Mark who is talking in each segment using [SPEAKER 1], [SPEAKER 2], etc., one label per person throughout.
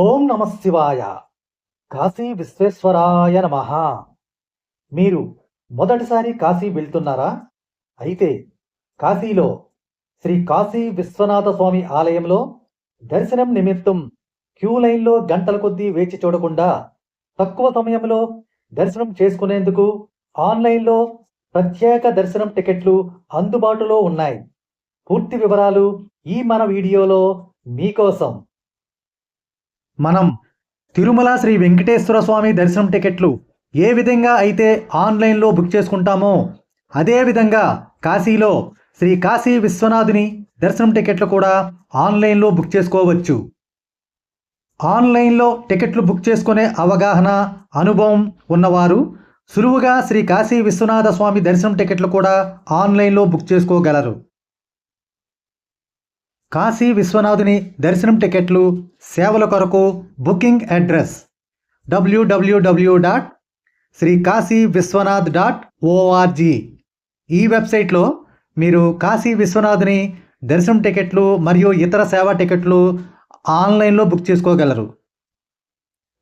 [SPEAKER 1] ఓం నమ శివాయ. కాశీ విశ్వేశ్వరాయ నమ. మీరు మొదటిసారి కాశీ వెళ్తున్నారా? అయితే కాశీలో శ్రీ కాశీ విశ్వనాథ స్వామి ఆలయంలో దర్శనం నిమిత్తం క్యూ లైన్లో గంటల కొద్దీ వేచి చూడకుండా తక్కువ సమయంలో దర్శనం చేసుకునేందుకు ఆన్లైన్లో ప్రత్యేక దర్శనం టికెట్లు అందుబాటులో ఉన్నాయి. పూర్తి వివరాలు ఈ మన వీడియోలో మీకోసం. మనం తిరుమల శ్రీ వెంకటేశ్వర స్వామి దర్శనం టికెట్లు ఏ విధంగా అయితే ఆన్లైన్లో బుక్ చేసుకుంటామో అదే విధంగా కాశీలో శ్రీ కాశీ విశ్వనాథుని దర్శనం టికెట్లు కూడా ఆన్లైన్లో బుక్ చేసుకోవచ్చు. ఆన్లైన్లో టికెట్లు బుక్ చేసుకునే అవగాహన అనుభవం ఉన్నవారు సులువుగా శ్రీ కాశీ విశ్వనాథ స్వామి దర్శనం టికెట్లు కూడా ఆన్లైన్లో బుక్ చేసుకోగలరు. కాశీ విశ్వనాథుని దర్శనం టికెట్లు సేవల కొరకు booking address W W W dot Shri Kashi Vishwanath dot O R G ఈ వెబ్సైట్లో మీరు కాశీ విశ్వనాథుని దర్శనం టికెట్లు మరియు ఇతర సేవా టికెట్లు ఆన్లైన్లో బుక్ చేసుకోగలరు.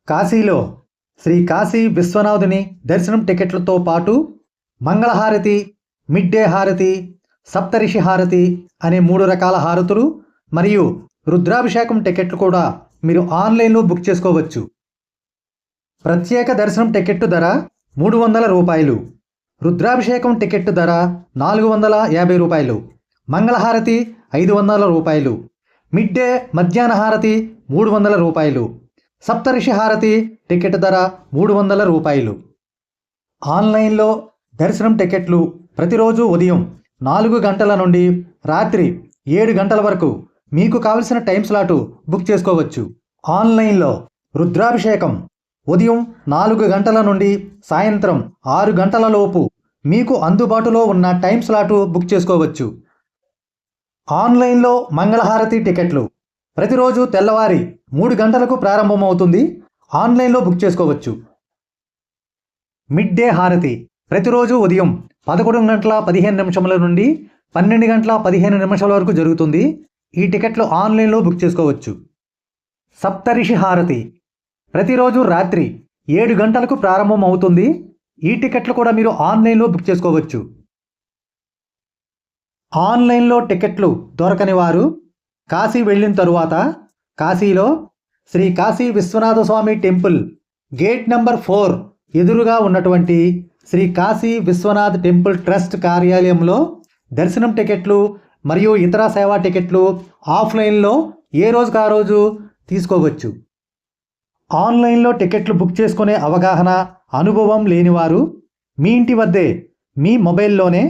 [SPEAKER 1] కాశీలో శ్రీ కాశీ విశ్వనాథుని దర్శనం టికెట్లతో పాటు మంగళహారతి మిడ్ డే హారతి సప్తరిషి హారతి అనే మూడు రకాల హారతులు మరియు రుద్రాభిషేకం టికెట్లు కూడా మీరు ఆన్లైన్లో బుక్ చేసుకోవచ్చు. ప్రత్యేక దర్శనం టికెట్టు ధర మూడు వందల రూపాయలు. రుద్రాభిషేకం టికెట్టు ధర నాలుగు వందల యాభై రూపాయలు. మంగళహారతి ఐదు వందల రూపాయలు. మిడ్ డే మధ్యాహ్న హారతి మూడు వందల రూపాయలు. సప్తర్షి హారతి టికెట్ ధర మూడు వందల రూపాయలు. ఆన్లైన్లో దర్శనం టికెట్లు ప్రతిరోజు ఉదయం నాలుగు గంటల నుండి రాత్రి ఏడు గంటల వరకు మీకు కావలసిన టైం స్లాటు బుక్ చేసుకోవచ్చు. ఆన్లైన్లో రుద్రాభిషేకం ఉదయం నాలుగు గంటల నుండి సాయంత్రం ఆరు గంటల లోపు మీకు అందుబాటులో ఉన్న టైం స్లాటు బుక్ చేసుకోవచ్చు. ఆన్లైన్లో మంగళహారతి టికెట్లు ప్రతిరోజు తెల్లవారి మూడు గంటలకు ప్రారంభమవుతుంది. ఆన్లైన్లో బుక్ చేసుకోవచ్చు. మిడ్ డే హారతి ప్రతిరోజు ఉదయం పదకొండు గంటల పదిహేను నిమిషముల నుండి పన్నెండు గంటల పదిహేను నిమిషాల వరకు జరుగుతుంది. ఈ టికెట్లు ఆన్లైన్లో బుక్ చేసుకోవచ్చు. సప్తరిషి హారతి. ప్రతిరోజు రాత్రి ఏడు గంటలకు ప్రారంభం అవుతుంది ఈ టికెట్లు కూడా మీరు ఆన్లైన్లో బుక్ చేసుకోవచ్చు. ఆన్లైన్లో టికెట్లు దొరకని వారు కాశీ వెళ్ళిన తరువాత కాశీలో Shri Kashi Vishwanatha Swamy temple gate number four ఎదురుగా ఉన్నటువంటి శ్రీ కాశీ విశ్వనాథ్ టెంపుల్ ట్రస్ట్ కార్యాలయంలో దర్శనం టికెట్లు మరియు ఇతర సేవా టికెట్లు ఆఫ్లైన్లో ఏ రోజుకు ఆ రోజు తీసుకోవచ్చు. ఆన్లైన్లో టికెట్లు బుక్ చేసుకునే అవగాహన అనుభవం లేనివారు మీ ఇంటి వద్దే మీ మొబైల్లోనే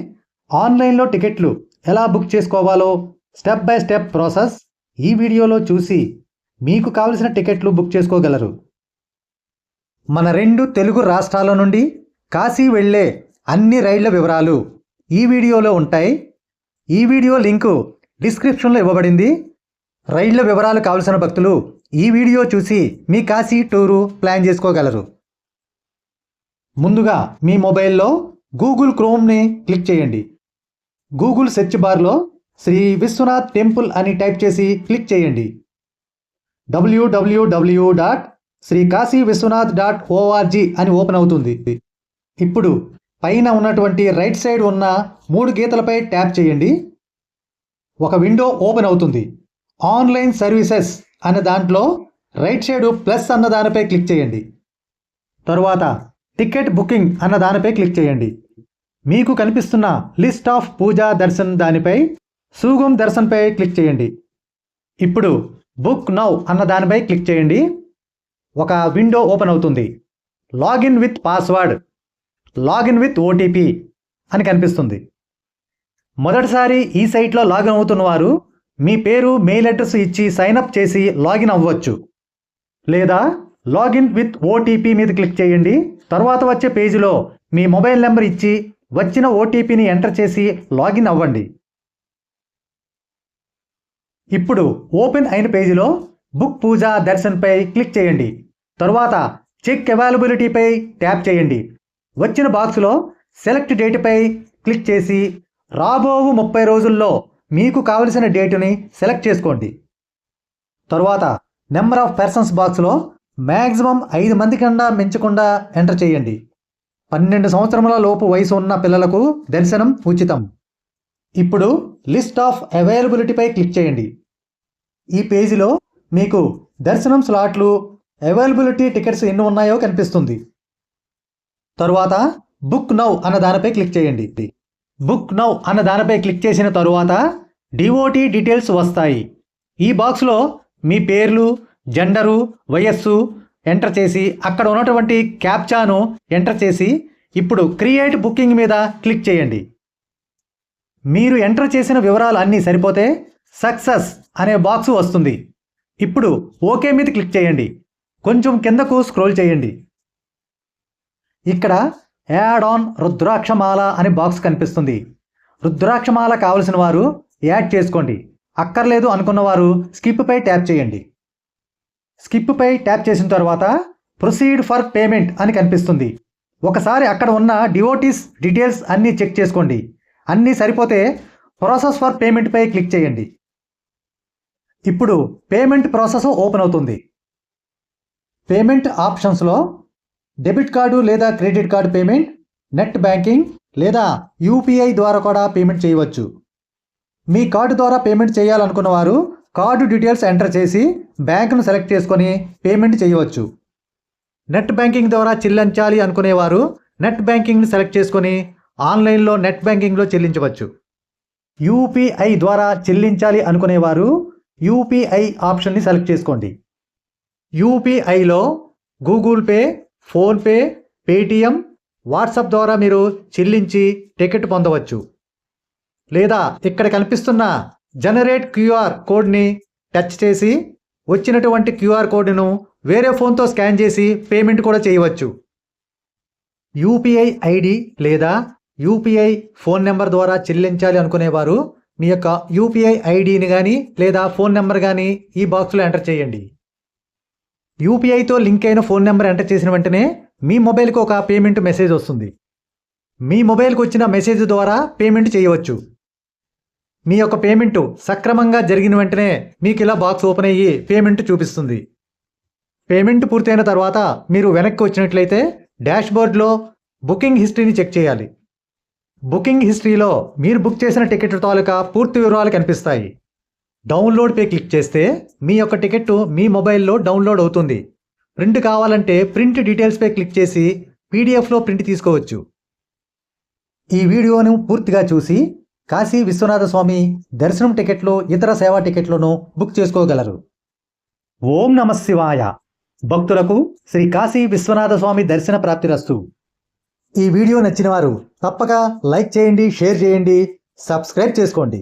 [SPEAKER 1] ఆన్లైన్లో టికెట్లు ఎలా బుక్ చేసుకోవాలో స్టెప్ బై స్టెప్ ప్రాసెస్ ఈ వీడియోలో చూసి మీకు కావలసిన టికెట్లు బుక్ చేసుకోగలరు. మన రెండు తెలుగు రాష్ట్రాల నుండి కాశీ వెళ్ళే అన్ని రైళ్ళ వివరాలు ఈ వీడియోలో ఉంటాయి. ఈ వీడియో లింకు డిస్క్రిప్షన్లో ఇవ్వబడింది. రైళ్ళ వివరాలు కావలసిన భక్తులు ఈ వీడియో చూసి మీ కాశీ టూరు ప్లాన్ చేసుకోగలరు. ముందుగా మీ మొబైల్లో గూగుల్ క్రోమ్ని క్లిక్ చేయండి. గూగుల్ సెర్చ్ బార్లో శ్రీ విశ్వనాథ్ టెంపుల్ అని టైప్ చేసి క్లిక్ చేయండి. W W W dot Shri Kashi Vishwanath dot O R G అని ఓపెన్ అవుతుంది. ఇప్పుడు పైన ఉన్నటువంటి రైట్ సైడ్ ఉన్న మూడు గీతలపై ట్యాప్ చేయండి. ఒక విండో ఓపెన్ అవుతుంది. ఆన్లైన్ సర్వీసెస్ అనే దాంట్లో రైట్ సైడ్ ప్లస్ అన్న దానిపై క్లిక్ చేయండి. తరువాత టికెట్ బుకింగ్ అన్న దానిపై క్లిక్ చేయండి. మీకు కనిపిస్తున్న లిస్ట్ ఆఫ్ పూజా దర్శన్ దానిపై సూగం దర్శన్పై క్లిక్ చేయండి. ఇప్పుడు బుక్ నౌ అన్న దానిపై క్లిక్ చేయండి. ఒక విండో ఓపెన్ అవుతుంది. Login with password. Login with OTP అని కనిపిస్తుంది. మొదటిసారి ఈ సైట్లో లాగిన్ అవుతున్న వారు మీ పేరు మెయిల్ అడ్రస్ ఇచ్చి సైన్అప్ చేసి లాగిన్ అవ్వచ్చు. లేదా లాగిన్ విత్ ఓటీపీ మీద క్లిక్ చేయండి. తర్వాత వచ్చే పేజీలో మీ మొబైల్ నెంబర్ ఇచ్చి వచ్చిన ఓటీపీని ఎంటర్ చేసి లాగిన్ అవ్వండి. ఇప్పుడు ఓపెన్ అయిన పేజీలో బుక్ పూజా దర్శన్పై క్లిక్ చేయండి. తరువాత చెక్ అవైలబిలిటీపై ట్యాప్ చేయండి. వచ్చిన బాక్స్లో సెలెక్ట్ డేట్పై క్లిక్ చేసి రాబోవు ముప్పై రోజుల్లో మీకు కావలసిన డేటుని సెలెక్ట్ చేసుకోండి. తరువాత నెంబర్ ఆఫ్ పర్సన్స్ బాక్స్లో మ్యాక్సిమం ఐదు మంది కన్నా మించకుండా ఎంటర్ చేయండి. పన్నెండు సంవత్సరముల లోపు వయసు ఉన్న పిల్లలకు దర్శనం ఉచితం. ఇప్పుడు లిస్ట్ ఆఫ్ అవైలబిలిటీపై క్లిక్ చేయండి. ఈ పేజీలో మీకు దర్శనం స్లాట్లు అవైలబిలిటీ టికెట్స్ ఎన్ని ఉన్నాయో కనిపిస్తుంది. తరువాత బుక్ నౌ అన్న దానిపై క్లిక్ చేయండి. బుక్ నౌ అన్న దానిపై క్లిక్ చేసిన తరువాత డిఓటీ డీటెయిల్స్ వస్తాయి. ఈ బాక్స్లో మీ పేర్లు జెండరు వయస్సు ఎంటర్ చేసి అక్కడ ఉన్నటువంటి క్యాప్చాను ఎంటర్ చేసి ఇప్పుడు క్రియేట్ బుకింగ్ మీద క్లిక్ చేయండి. మీరు ఎంటర్ చేసిన వివరాలు అన్నీ సరిపోతే సక్సెస్ అనే బాక్స్ వస్తుంది. ఇప్పుడు ఓకే మీద క్లిక్ చేయండి. కొంచెం కిందకు స్క్రోల్ చేయండి. ఇక్కడ యాడ్ ఆన్ రుద్రాక్షమాల అని బాక్స్ కనిపిస్తుంది. రుద్రాక్షమాల కావలసిన వారు యాడ్ చేసుకోండి. అక్కర్లేదు అనుకున్నవారు స్కిప్పై ట్యాప్ చేయండి. స్కిప్పై ట్యాప్ చేసిన తర్వాత ప్రొసీడ్ ఫర్ పేమెంట్ అని కనిపిస్తుంది. ఒకసారి అక్కడ ఉన్న డివోటీస్ డీటెయిల్స్ అన్నీ చెక్ చేసుకోండి. అన్నీ సరిపోతే ప్రాసెస్ ఫర్ పేమెంట్పై క్లిక్ చేయండి. ఇప్పుడు పేమెంట్ ప్రాసెస్ ఓపెన్ అవుతుంది. పేమెంట్ ఆప్షన్స్లో డెబిట్ కార్డు లేదా credit card payment net banking లేదా యూపీఐ ద్వారా కూడా పేమెంట్ చేయవచ్చు. మీ కార్డు ద్వారా పేమెంట్ చేయాలనుకున్న వారు కార్డు డీటెయిల్స్ ఎంటర్ చేసి బ్యాంకును సెలెక్ట్ చేసుకొని పేమెంట్ చేయవచ్చు. నెట్ బ్యాంకింగ్ ద్వారా చెల్లించాలి అనుకునేవారు నెట్ బ్యాంకింగ్ని సెలెక్ట్ చేసుకొని ఆన్లైన్లో నెట్ బ్యాంకింగ్లో చెల్లించవచ్చు. యూపీఐ ద్వారా చెల్లించాలి అనుకునేవారు యూపీఐ ఆప్షన్ని సెలెక్ట్ చేసుకోండి. యూపీఐలో Google pay PhonePe Paytm WhatsApp ద్వారా మీరు చెల్లించి టికెట్ పొందవచ్చు. లేదా ఇక్కడ కనిపిస్తున్న జనరేట్ క్యూఆర్ కోడ్ని టచ్ చేసి వచ్చినటువంటి క్యూఆర్ కోడ్ను వేరే ఫోన్తో స్కాన్ చేసి పేమెంట్ కూడా చేయవచ్చు. యూపీఐ ఐడి లేదా యూపీఐ ఫోన్ నెంబర్ ద్వారా చెల్లించాలి అనుకునేవారు మీ యొక్క యూపీఐ ఐడిని కానీ లేదా ఫోన్ నెంబర్ కానీ ఈ బాక్స్లో ఎంటర్ చేయండి. యూపీఐతో లింక్ అయిన ఫోన్ నెంబర్ ఎంటర్ చేసిన వెంటనే మీ మొబైల్కు ఒక పేమెంట్ మెసేజ్ వస్తుంది. మీ మొబైల్కు వచ్చిన మెసేజ్ ద్వారా పేమెంట్ చేయవచ్చు. మీ యొక్క పేమెంట్ సక్రమంగా జరిగిన వెంటనే మీకు ఇలా బాక్స్ ఓపెన్ అయ్యి పేమెంట్ చూపిస్తుంది. పేమెంట్ పూర్తయిన తర్వాత మీరు వెనక్కి వచ్చినట్లయితే డాష్బోర్డ్లో బుకింగ్ హిస్టరీని చెక్ చేయాలి. బుకింగ్ హిస్టరీలో మీరు బుక్ చేసిన టికెట్ తాలూకా పూర్తి వివరాలు కనిపిస్తాయి. డౌన్లోడ్ పే క్లిక్ చేస్తే మీ యొక్క టికెట్ మీ మొబైల్లో డౌన్లోడ్ అవుతుంది. ప్రింట్ కావాలంటే ప్రింట్ డీటెయిల్స్పై క్లిక్ చేసి పీడిఎఫ్లో ప్రింట్ తీసుకోవచ్చు. ఈ వీడియోను పూర్తిగా చూసి కాశీ విశ్వనాథ స్వామి దర్శనం టికెట్లు ఇతర సేవా టికెట్లను బుక్ చేసుకోగలరు. ఓం నమ శివాయ. భక్తులకు శ్రీ కాశీ విశ్వనాథ స్వామి దర్శన ప్రాప్తిరస్తు ఈ వీడియో నచ్చిన వారు తప్పక లైక్ చేయండి షేర్ చేయండి సబ్స్క్రైబ్ చేసుకోండి.